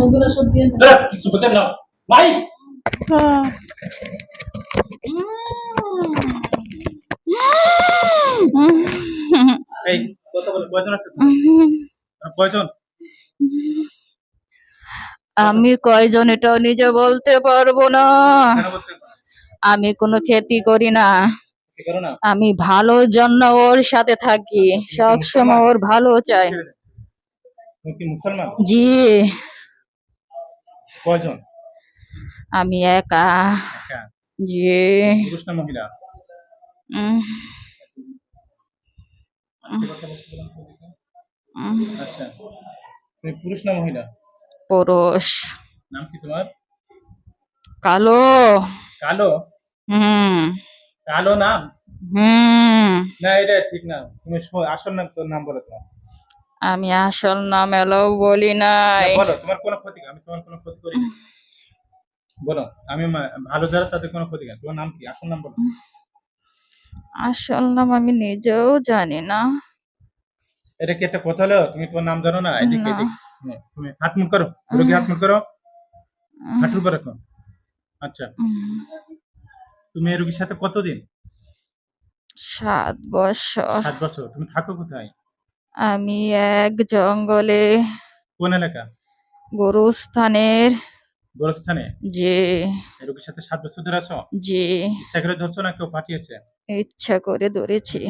ওগুলো সব দিয়ে কিছু বোঝেন না ভাই! এই কথা বলে? কয়জন আছে? কয়জন? আমি কয়জন এটাও নিজে বলতে পারব না? আমি কোনো ক্ষতি করি না। আমি ভালোর জন্য ওর সাথে থাকি। সবসময় ওর ভালো চাই মুসলমান? জি। কয়জন? আমি একা। জি। পুরুষ না মহিলা? আচ্ছা। তুমি পুরুষ না মহিলা? পুরুষ। নাম কি তোমার? কালো। কালো? হুম। কালো নাম? হুম। না এটা ঠিক না। তুমি আসল নাম তোর নাম বলো তোমার। আমি আসল নাম এলো বলি নাই। না, বলো তোমার কোনো ক্ষতি আমি তোমার কোনো ক্ষতি করি বলো আমি ভালো যারা তাদের কোনো ক্ষতি তোমার নাম কি? আসল নাম বলো। আসল নাম আমি নিজেও জানি না। এটা কি একটা কথা হলো? তুমি তোমার নাম জানো না? এদিকে। এদিকে। হ্যাঁ, তুমি হাত মুখ করো রোগী হাত মুখ করো? হাঁটুর উপর রাখো। আচ্ছা। তুমি এই রোগীর সাথে কতদিন? সাত বছর। সাত বছর। তুমি থাকো কোথায়? আমি এক জঙ্গলে কোন এলাকা? গরুস্থানের। গোরস্থানে? যে রোগীর সাথে সাত বছর ধরে আছো? যে ইচ্ছা করে ধরছো না কেউ পাঠিয়েছে? ইচ্ছা করে ধরেছি।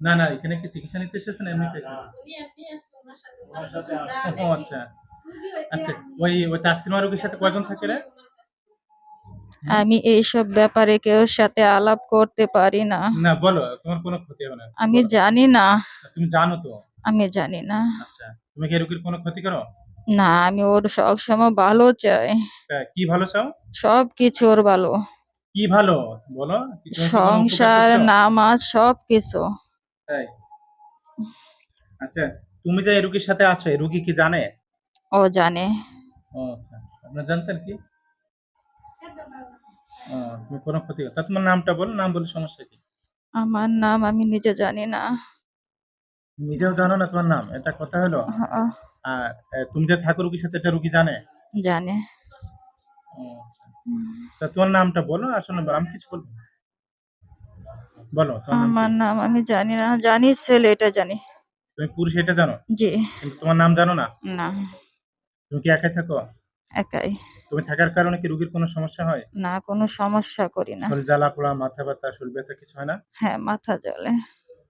না না এখানে কি চিকিৎসা নিতে এসেছ না এমনিতে আচ্ছা। আচ্ছা ওই ওই তাসলিমা রোগীর সাথে কয়জন থাকে রে? আমি এইসব ব্যাপারে কেউ সাথে আলাপ করতে পারি না। না বলো তোমার কোনো ক্ষতি হবে না। আমি জানি না। তুমি জানো তো? আমি জানি না। আচ্ছা তুমি কি এই কোনো ক্ষতি করো? না আমি ওর সবসময় ভালো চাই। কি ভালো চাও? সব কিছু ওর ভালো। কি ভালো? বলো সংসার নামাজ সব কিছু। তাই? আচ্ছা তুমি যে রোগীর সাথে আছো রোগী কি জানে? ও জানে। ও আচ্ছা আপনার জানতেন কি? কোনো ক্ষতি তা তোমার নামটা বলো নাম বলে সমস্যা কি? আমার নাম আমি নিজে জানি না। নিজেও জানো না তোমার নাম এটা কথা হলো? হ্যাঁ, আর তুমি যে থাকো রোগীর সাথে এটা রোগী জানে? জানে। আচ্ছা। তা তোমার নামটা বলো আসলে আমি কিছু বলব বলো আমার নাম আমি জানি না জানি ছেলে এটা জানি। তুমি পুরুষ এটা জানো? জি। তোমার নাম জানো না? না। তুমি কি একাই থাকো? একাই। তুমি থাকার কারণে কি রোগীর কোনো সমস্যা হয়? না কোনো সমস্যা করি না। শরীর জ্বালা পোড়া মাথা ব্যথা শরীর ব্যথা কিছু হয় না? হ্যাঁ মাথা জ্বলে।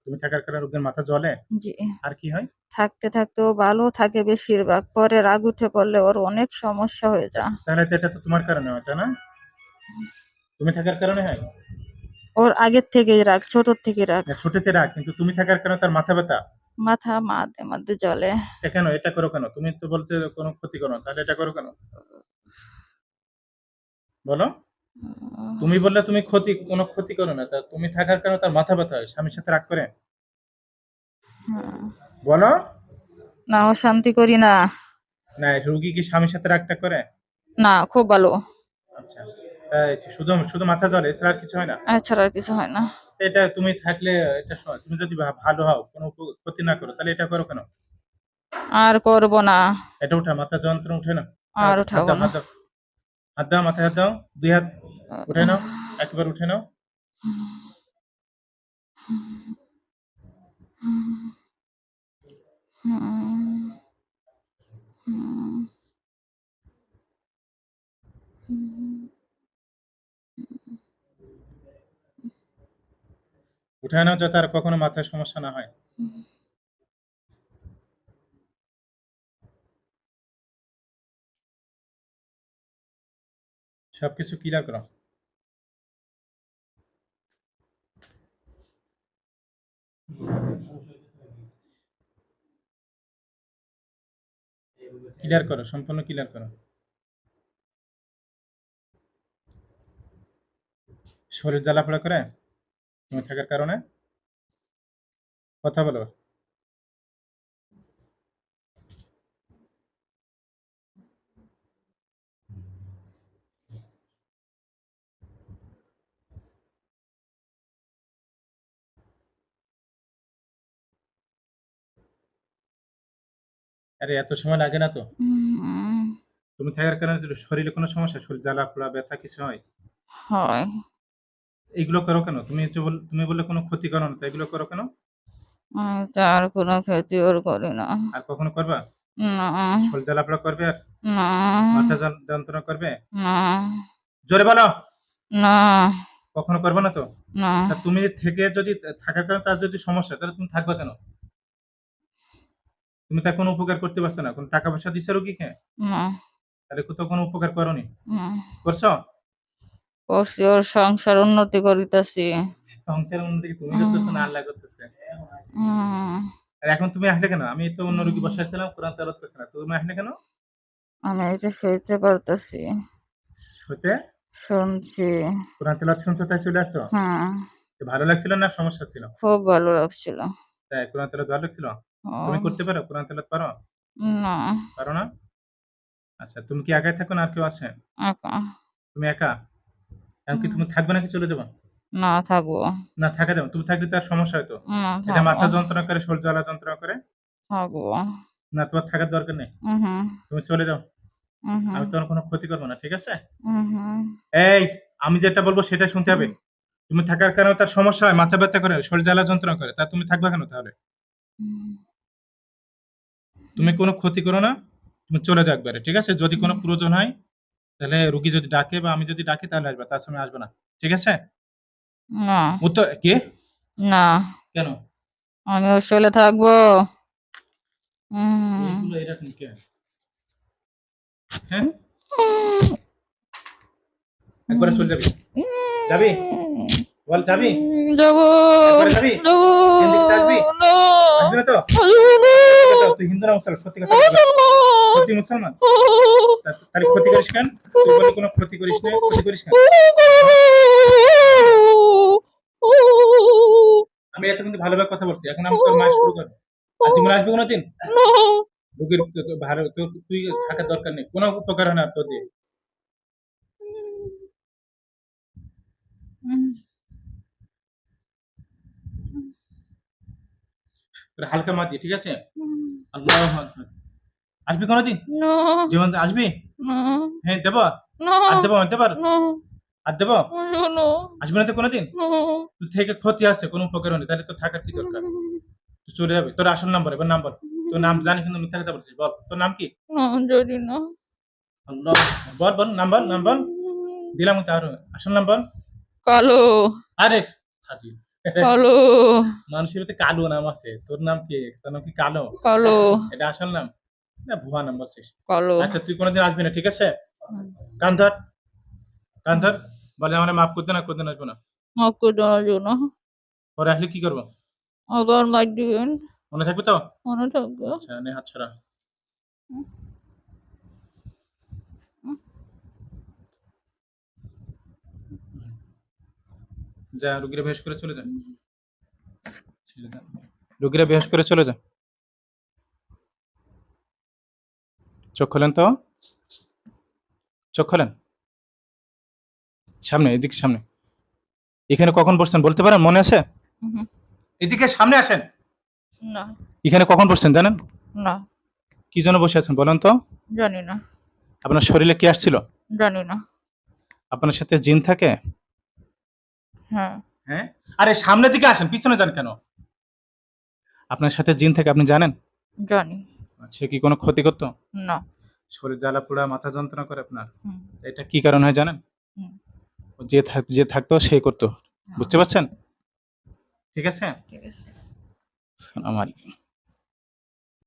তুমি থাকার কারণে রোগীর মাথা জ্বলে? জি। আর কি হয়? থাকতে থাকতে ও ভালো থাকে বেশিরভাগ। পরে রাগ উঠে পড়লে ওর অনেক সমস্যা হয়ে যায়। তাহলে তো এটা তো তোমার কারণে হয় না? তুমি থাকার কারণে হয়? ওর আগের থেকেই রাগ ছোট থেকে রাগ। না, ছোটতে রাখ কিন্তু তুমি থাকার কারণে তার মাথা ব্যথা। মাথা মাঝে মাঝে এটা কেন? এটা করো কেন? তুমি তো বলছো কোনো ক্ষতি করো না, তাহলে এটা করো কেন? বলো। তুমি বললে তুমি ক্ষতি কোনো ক্ষতি করো না। তা তুমি থাকার কারণে তার মাথা ব্যথা হয় স্বামীর সাথে রাগ করে? হুম। বলো। না অশান্তি করি না। না রুগী কি স্বামীর সাথে রাগটা করে? না খুব ভালো। আচ্ছা। তাই শুধু শুধু মাথা জ্বলে এছাড়া আর কিছু হয় না? এছাড়া আর কিছু হয় না। এটা তুমি থাকলে এটা তুমি যদি ভালো হও কোনো ক্ষতি না করো তাহলে এটা করো কেন? আর করব না। এটা উঠা মাথা যন্ত্রণা উঠে না আর উঠাবো না। হাত দাও। মাথায় হাত দাও। দুই হাত উঠে নাও একবার উঠে নাও। উঠে নাও যাতে আর কখনো মাথায় সমস্যা না হয়। সবকিছু ক্লিয়ার করো। ক্লিয়ার করো, সম্পূর্ণ ক্লিয়ার করো। শরীর জ্বালাপোড়া করে? তুমি থাকার কারণে? কথা বলো। আরে এত সময় লাগে না তো। তুমি থাকার কারণে শরীরে কোনো সমস্যা শরীর জ্বালা পোড়া ব্যথা কিছু হয়? হয়। এইগুলো করো কেন? তুমি যে বল- তুমি বললে কোনো ক্ষতি করো না তো এগুলো করো কেন? আমি তার কোনো ক্ষতি ওর করি না। আর কখনো করবা? না। শরীর জ্বালা পোড়া করবে আর না। মাথা যন- যন্ত্রণা করবে? না। জোরে বলো। না। কখনো করবে না তো? না। তা তুমি থেকে যদি থাকার কারণে তার যদি সমস্যা তাহলে তুমি থাকবে কেন? তুমি তার কোনো উপকার করতে পারছ না কোনো টাকা পয়সা দিচ্ছে রোগীকে? না। তাহলে কোথাও কোনো উপকার করনি। না। করছ? করছি ওর সংসার উন্নতি করিতেছি। মধ্যে কি তুমি করতেছো না আল্লাহ করতেছে? আর এখন তুমি আসলে কেন? আমি তো অন্য রোগী বসে ছিলাম কোরআন তেলাওয়াত করছিলাম তো তুমি আসলে কেন? আমি এটা সইতে পারতেছি। হতে শুনছি। কোরআন তেলাওয়াত শুনছো তাই চলে আসছো? হ্যাঁ। ভালো লাগছিল না? সমস্যা ছিল? খুব ভালো লাগছিল। তাই কোরআন তেলাওয়াত ভালো লাগছিল? তুমি করতে পারো? কোরআন তেলাওয়াত পারো? না। পারো না? আচ্ছা তুমি কি একাই থাকো না আর কেউ আছে? একা। তুমি একা? এমনকি তুমি থাকবে নাকি চলে যাব? না থাকব। না থাকা যাবে। তুমি থাকলে তার সমস্যা হতো এটা মাথা যন্ত্রণা করে শরীর জ্বালা যন্ত্রণা করে। থাকব। না তোমার থাকার দরকার নেই। তুমি চলে যাও। আমি তোমার কোনো ক্ষতি করব না ঠিক আছে? এই আমি যেটা বলব সেটা শুনতে হবে। তুমি থাকার কারণে তার সমস্যা হয় মাথা ব্যথা করে শরীর জ্বালা যন্ত্রণা করে। তা তুমি থাকবে কেন তাহলে? তুমি কোনো ক্ষতি করো না। তুমি চলে যাও একবারে ঠিক আছে? যদি কোনো প্রয়োজন হয় তাহলে রুগী যদি ডাকে বা আমি যদি ডাকি তাহলে আসবে তার সময় আসবে না। ঠিক আছে? না। উত্তর কি? না। কেন? আমি ওর শোলে থাকব। হুম। এইগুলো এরকম কে হ্যাঁ? একবারে চলে যাবি। যাবি? বল যাবি? যাব। যাবি? যাব। আসবি তো? আসব না। সত্যি কথা, তুই হিন্দু না মুসলমান? সত্যি কথা সত্যি মুসলমান? তাহলে ক্ষতি করিস কেন? তুই বলি কোনো ক্ষতি করিস না ক্ষতি করিস কেন? আমি এত কিন্তু ভালোভাবে কথা বলছি। এখন আমি তোর মাস শুরু কর আর তুমি আসবে কোনোদিন? রোগীর ভালো তুই থাকার দরকার নেই। কোনো উপকার হয় না তোর দিয়ে। হালকা মাত দিয়ে ঠিক আছে? আল্লাহ আসবি কোনোদিন? জীবন আসবি? হ্যাঁ দেবো? আর দেবো আর না। আর দেবো? আসবি না তো কোনোদিন? না। তুই থেকে ক্ষতি আছে কোনো উপকার হয়নি। তাহলে তো থাকার কি দরকার? তুই চলে যাবে। তোর আসল নাম্বার এবার নাম্বার। তোর নাম জানি কিন্তু মিথ্যা কথা বলছিস। বল তোর নাম কি? বল বল নাম্বার নাম্বার। দিলাম তার আসল নাম্বার? কালো। আরে হাজি। কালো। মানুষের তো কালো নাম আছে। তোর নাম কি? তোর নাম কি কালো? কালো। এটা আসল নাম? না ভুয়া নাম্বার শেষ। কালো। আচ্ছা তুই কোনোদিন আসবি না ঠিক আছে? কান ধর। কান ধর। বলে আমার মাফ করতে না করতে না আসব না। আমাকে জানার জন্য পরে আসলে কি করব? আবার মাইক দিবেন। মনে থাকবে তো? মনে থাকবে। আচ্ছা নে হাত ছাড়া। যা রুগীরা বেশ করে চলে যা ছেড়ে দে। রুগীরা বেশ করে চলে যা চোখ খোলেন তো? চোখ খোলেন? সামনে এদিকে সামনে। এখানে কখন বসছেন বলতে পারেন? মনে আছে? এদিকে সামনে আসেন। না। এখানে কখন বসছেন জানেন? না। কি জন্য বসে আছেন বলেন তো? জানি না। আপনার শরীরে কি আসছিল? জানি না। আপনার সাথে জিন থাকে? হ্যাঁ। হ্যাঁ? আরে সামনের দিকে আসেন পিছনে যান কেন? আপনার সাথে জিন থাকে আপনি জানেন? জানি। সে কি কোনো ক্ষতি করতো? না। শরীর জ্বালা পোড়া মাথা যন্ত্রণা করে আপনার? এটা কি কারণ হয় জানেন? যে থাক যে থাকতো সে করতো। বুঝতে পারছেন? ঠিক আছে? ঠিক আছে। আসসালামু আলাইকুম।